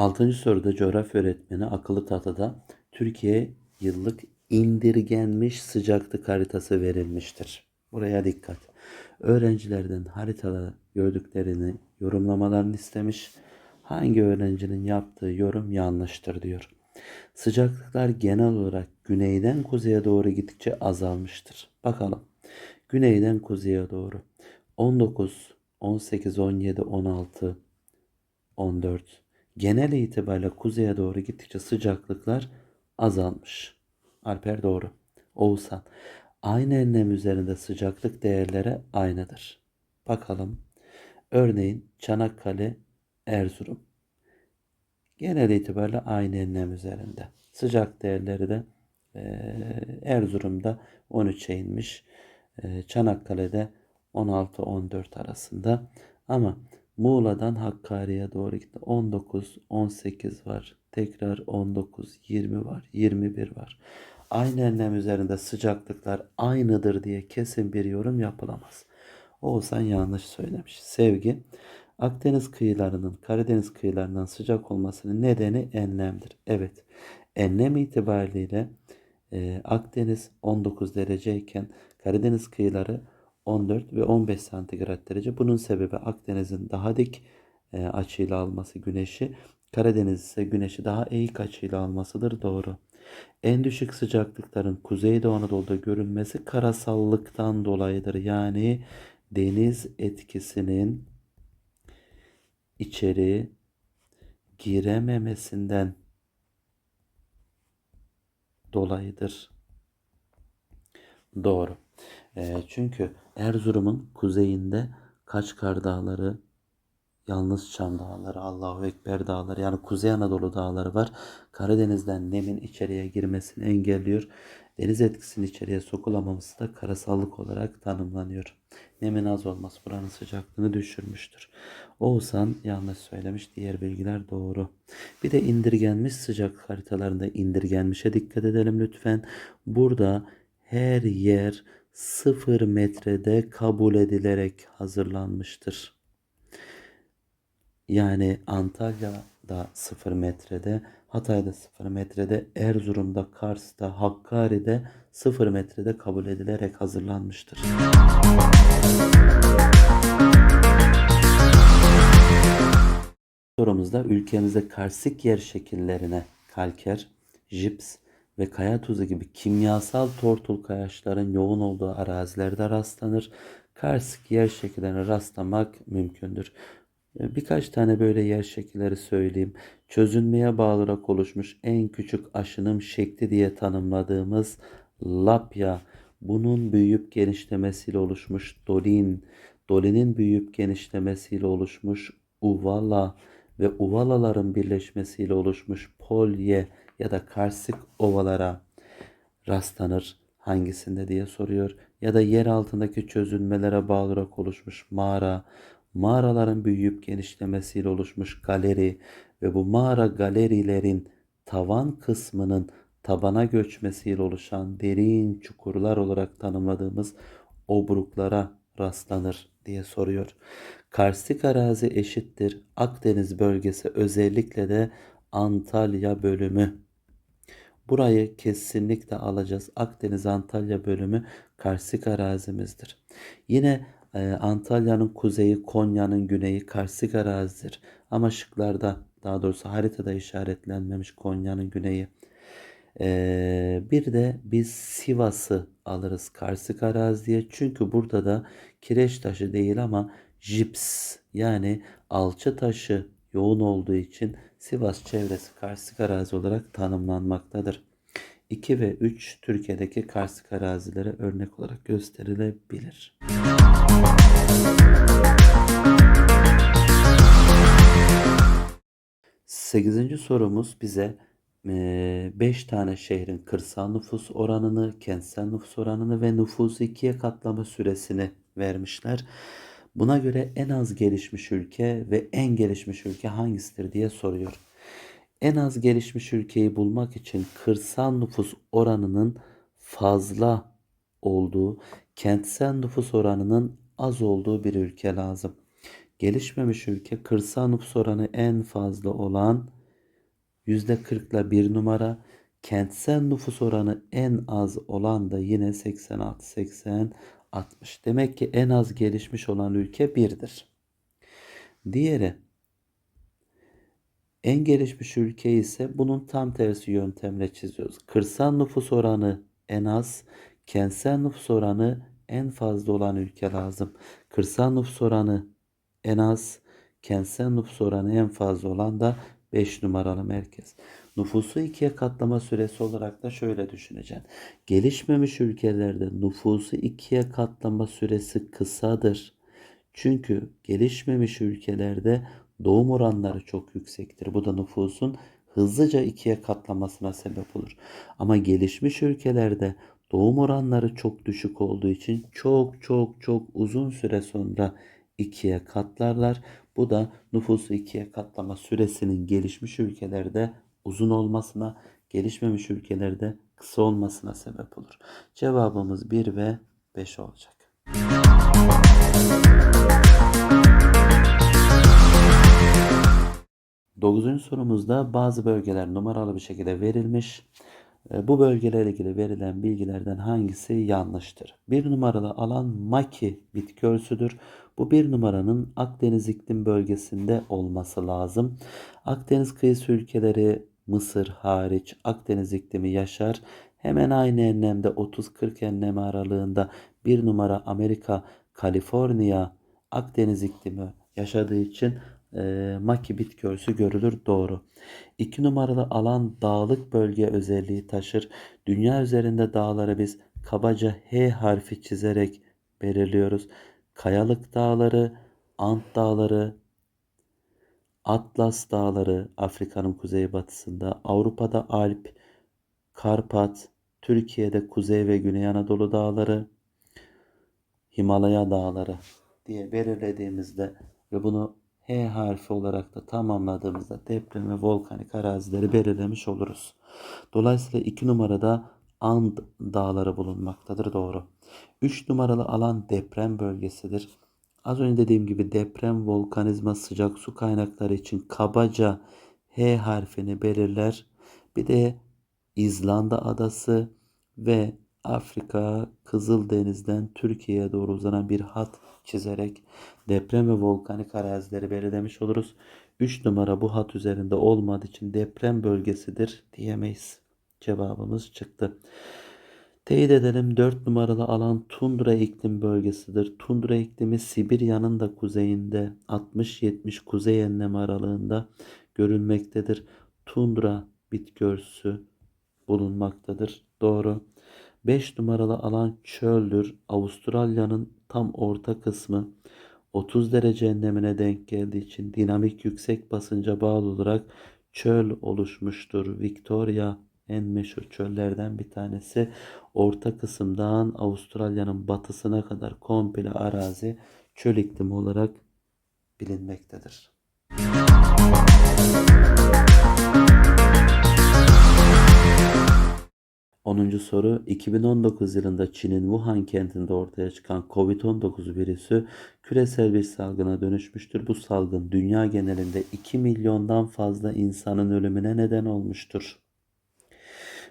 Altıncı soruda coğrafya öğretmeni akıllı tahtada Türkiye yıllık indirgenmiş sıcaklık haritası verilmiştir. Buraya dikkat. Öğrencilerden haritaları gördüklerini yorumlamalarını istemiş. Hangi öğrencinin yaptığı yorum yanlıştır diyor. Sıcaklıklar genel olarak güneyden kuzeye doğru gittikçe azalmıştır. Bakalım. Güneyden kuzeye doğru. 19, 18, 17, 16, 14. Genel itibariyle kuzeye doğru gittikçe sıcaklıklar azalmış. Alper doğru. Oğuzhan. Aynı enlem üzerinde sıcaklık değerleri aynıdır. Bakalım. Örneğin Çanakkale, Erzurum. Genel itibariyle aynı enlem üzerinde. Sıcak değerleri de eee, Erzurum'da 13'e inmiş. Eee, Çanakkale'de 16-14 arasında. Ama Muğla'dan Hakkari'ye doğru gitti. 19, 18 var. Tekrar 19, 20 var. 21 var. Aynı enlem üzerinde sıcaklıklar aynıdır diye kesin bir yorum yapılamaz. Oğuzhan yanlış söylemiş. Sevgi, Akdeniz kıyılarının Karadeniz kıyılarından sıcak olmasının nedeni enlemdir. Evet, enlem itibariyle e, Akdeniz 19 dereceyken Karadeniz kıyıları 14 ve 15 santigrat derece. Bunun sebebi Akdeniz'in daha dik e, açıyla alması güneşi, Karadeniz ise güneşi daha eğik açıyla almasıdır. Doğru. En düşük sıcaklıkların Kuzeydoğu Anadolu'da görülmesi karasallıktan dolayıdır. Yani deniz etkisinin içeri girememesinden dolayıdır. Doğru. E, çünkü Erzurum'un kuzeyinde Kaçkar Dağları, Yalnız Çam Dağları, Allahu Ekber Dağları yani Kuzey Anadolu Dağları var. Karadeniz'den nemin içeriye girmesini engelliyor. Deniz etkisinin içeriye sokulamaması da karasallık olarak tanımlanıyor. Nemin az olması buranın sıcaklığını düşürmüştür. Oğuzhan yanlış söylemiş. Diğer bilgiler doğru. Bir de indirgenmiş sıcaklık haritalarında indirgenmişe dikkat edelim lütfen. Burada her yer 0 metrede kabul edilerek hazırlanmıştır. Yani Antalya'da 0 metrede, Hatay'da 0 metrede, Erzurum'da, Kars'ta, Hakkari'de 0 metrede kabul edilerek hazırlanmıştır. Sorumuzda ülkemizde karstik yer şekillerine kalker, jips ve kaya tuzu gibi kimyasal tortul kayaçların yoğun olduğu arazilerde rastlanır. Karstik yer şekillerine rastlamak mümkündür. Birkaç tane böyle yer şekilleri söyleyeyim. Çözünmeye bağlı olarak oluşmuş en küçük aşınım şekli diye tanımladığımız lapya. Bunun büyüyüp genişlemesiyle oluşmuş dolin. Dolinin büyüyüp genişlemesiyle oluşmuş uvala ve uvalaların birleşmesiyle oluşmuş polye ya da karstik ovalara rastlanır hangisinde diye soruyor. Ya da yer altındaki çözülmelere bağlı olarak oluşmuş mağara, mağaraların büyüyüp genişlemesiyle oluşmuş galeri ve bu mağara galerilerin tavan kısmının tabana göçmesiyle oluşan derin çukurlar olarak tanımladığımız obruklara rastlanır diye soruyor. Karstik arazi eşittir Akdeniz bölgesi özellikle de Antalya bölümü. Burayı kesinlikle alacağız. Akdeniz Antalya bölümü karstik arazimizdir. Yine e, Antalya'nın kuzeyi, Konya'nın güneyi karstik arazidir. Ama şıklarda daha doğrusu haritada işaretlenmemiş Konya'nın güneyi. E, bir de biz Sivas'ı alırız karstik araziye. Çünkü burada da kireç taşı değil ama jips yani alçı taşı yoğun olduğu için Sivas çevresi karstik arazi olarak tanımlanmaktadır. 2 ve 3 Türkiye'deki karstik arazilere örnek olarak gösterilebilir. Sekizinci sorumuz bize 5 tane şehrin kırsal nüfus oranını, kentsel nüfus oranını ve nüfusu ikiye katlama süresini vermişler. Buna göre en az gelişmiş ülke ve en gelişmiş ülke hangisidir diye soruyor. En az gelişmiş ülkeyi bulmak için kırsal nüfus oranının fazla olduğu, kentsel nüfus oranının az olduğu bir ülke lazım. Gelişmemiş ülke kırsal nüfus oranı en fazla olan %40 ile bir numara. Kentsel nüfus oranı en az olan da yine 86, 80, 60. Demek ki en az gelişmiş olan ülke birdir. Diğeri en gelişmiş ülke ise bunun tam tersi yöntemle çiziyoruz. Kırsal nüfus oranı en az, kentsel nüfus oranı en fazla olan ülke lazım. Kırsal nüfus oranı en az, kentsel nüfus oranı en fazla olan da 5 numaralı merkez. Nüfusu ikiye katlama süresi olarak da şöyle düşüneceksin. Gelişmemiş ülkelerde nüfusu ikiye katlama süresi kısadır. Çünkü gelişmemiş ülkelerde doğum oranları çok yüksektir. Bu da nüfusun hızlıca ikiye katlamasına sebep olur. Ama gelişmiş ülkelerde doğum oranları çok düşük olduğu için çok çok çok uzun süre sonra ikiye katlarlar. Bu da nüfusu ikiye katlama süresinin gelişmiş ülkelerde uzun olmasına, gelişmemiş ülkelerde kısa olmasına sebep olur. Cevabımız 1 ve 5 olacak. Dokuzuncu sorumuzda bazı bölgeler numaralı bir şekilde verilmiş. E, Bu bölgelerle ilgili verilen bilgilerden hangisi yanlıştır? Bir numaralı alan Maki bitki örtüsüdür. Bu bir numaranın Akdeniz iklim bölgesinde olması lazım. Akdeniz kıyısı ülkeleri Mısır hariç Akdeniz iklimi yaşar. Hemen aynı enlemde 30-40 enlem aralığında bir numara Amerika, Kaliforniya, Akdeniz iklimi yaşadığı için e, Maki bitki örtüsü görülür. Doğru. 2 numaralı alan dağlık bölge özelliği taşır. Dünya üzerinde dağları biz kabaca H harfi çizerek belirliyoruz. Kayalık dağları, Ant dağları, Atlas dağları Afrika'nın kuzeybatısında, Avrupa'da Alp, Karpat, Türkiye'de Kuzey ve Güney Anadolu dağları, Himalaya dağları diye belirlediğimizde ve bunu H harfi olarak da tamamladığımızda deprem ve volkanik arazileri belirlemiş oluruz. Dolayısıyla 2 numarada And dağları bulunmaktadır. Doğru. 3 numaralı alan deprem bölgesidir. Az önce dediğim gibi deprem, volkanizma, sıcak su kaynakları için kabaca H harfini belirler. Bir de İzlanda adası ve Afrika Kızıldeniz'den Türkiye'ye doğru uzanan bir hat çizerek deprem ve volkanik arazileri belirlemiş oluruz. 3 numara bu hat üzerinde olmadığı için deprem bölgesidir diyemeyiz. Cevabımız çıktı. Teyit edelim 4 numaralı alan tundra iklim bölgesidir. Tundra iklimi Sibirya'nın da kuzeyinde 60-70 kuzey enlem aralığında görülmektedir. Tundra bitki örtüsü bulunmaktadır. Doğru. 5 numaralı alan çöldür. Avustralya'nın tam orta kısmı 30 derece enlemine denk geldiği için dinamik yüksek basınca bağlı olarak çöl oluşmuştur. Victoria en meşhur çöllerden bir tanesi. Orta kısımdan Avustralya'nın batısına kadar komple arazi çöl iklimi olarak bilinmektedir. 10. soru 2019 yılında Çin'in Wuhan kentinde ortaya çıkan COVID-19 virüsü küresel bir salgına dönüşmüştür. Bu salgın dünya genelinde 2 milyondan fazla insanın ölümüne neden olmuştur.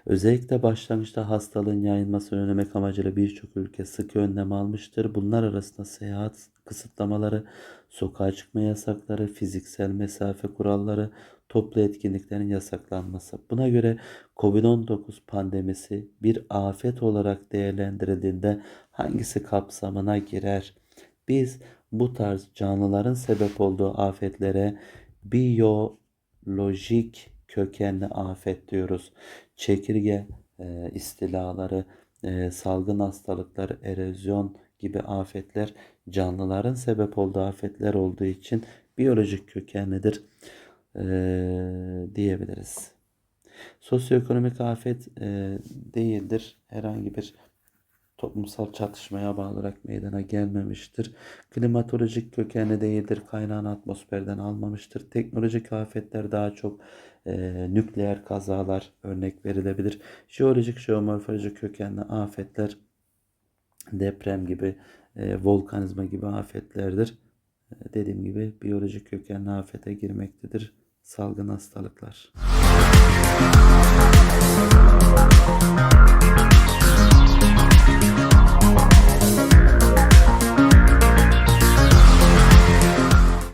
Özellikle başlangıçta hastalığın yayılmasını önlemek amacıyla birçok ülke sıkı önlem almıştır. Bunlar arasında seyahat kısıtlamaları, sokağa çıkma yasakları, fiziksel mesafe kuralları, toplu etkinliklerin yasaklanması. Buna göre COVID-19 pandemisi bir afet olarak değerlendirildiğinde hangisi kapsamına girer? Biz bu tarz canlıların sebep olduğu afetlere biyolojik kökenli afet diyoruz. Çekirge e, istilaları, e, salgın hastalıklar, erozyon gibi afetler canlıların sebep olduğu afetler olduğu için biyolojik kökenlidir e, diyebiliriz. Sosyoekonomik afet e, değildir. Herhangi bir toplumsal çatışmaya bağlı olarak meydana gelmemiştir. Klimatolojik kökenli değildir. Kaynağını atmosferden almamıştır. Teknolojik afetler daha çok e, nükleer kazalar örnek verilebilir. Jeolojik, jeomorfolojik kökenli afetler deprem gibi, e, volkanizma gibi afetlerdir. E, dediğim gibi biyolojik kökenli afete girmektedir salgın hastalıklar.